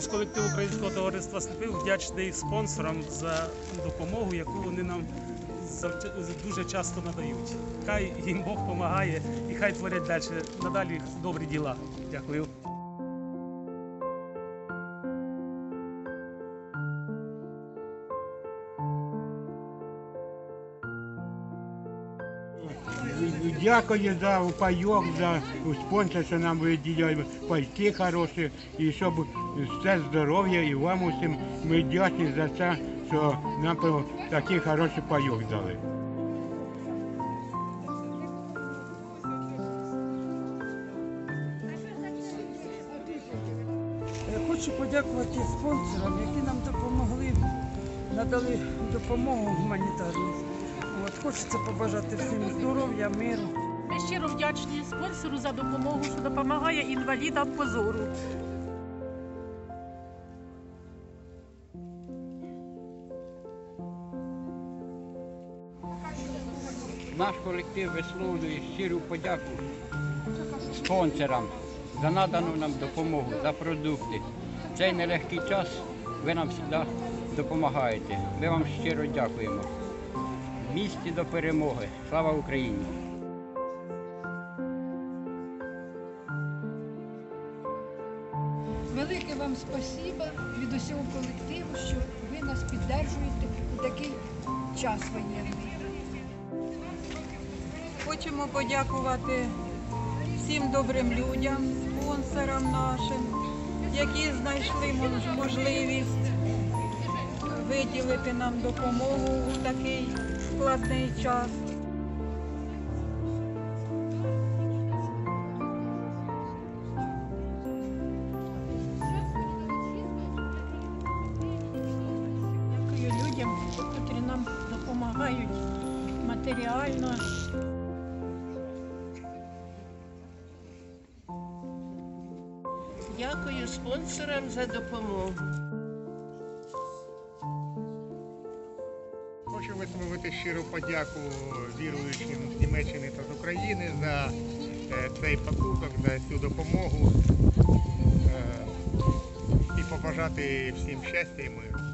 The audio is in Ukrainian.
Весь колектив Українського товариства сліпих вдячний спонсорам за допомогу, яку вони нам дуже часто надають. Хай їм Бог допомагає і хай творять далі надалі добрі діла. Дякую. Дякую за пайок, за спонсор, що нам виділяють пайки хороші, і щоб все здоров'я і вам усім. Ми вдячні за це, що нам такий хороший пайок дали. Хочу подякувати спонсорам, які нам допомогли, надали допомогу гуманітарну. От, хочеться побажати всім здоров'я, миру. Ми щиро вдячні спонсору за допомогу, що допомагає інвалідам по зору. Наш колектив висловлює щиру подяку спонсорам за надану нам допомогу, за продукти. В цей нелегкий час ви нам завжди допомагаєте. Ми вам щиро дякуємо. Місті до перемоги. Слава Україні! Велике вам спасіба від усього колективу, що ви нас піддержуєте у такий час воєнний. Хочемо подякувати всім добрим людям, спонсорам нашим, які знайшли можливість виділити нам допомогу у такий складний час. Дякую людям, які нам допомагають матеріально. Дякую спонсорам за допомогу. Хочу висловити щиру подяку віруючим з Німеччини та з України за е, цей пакунок, за цю допомогу е, і побажати всім щастя і миру.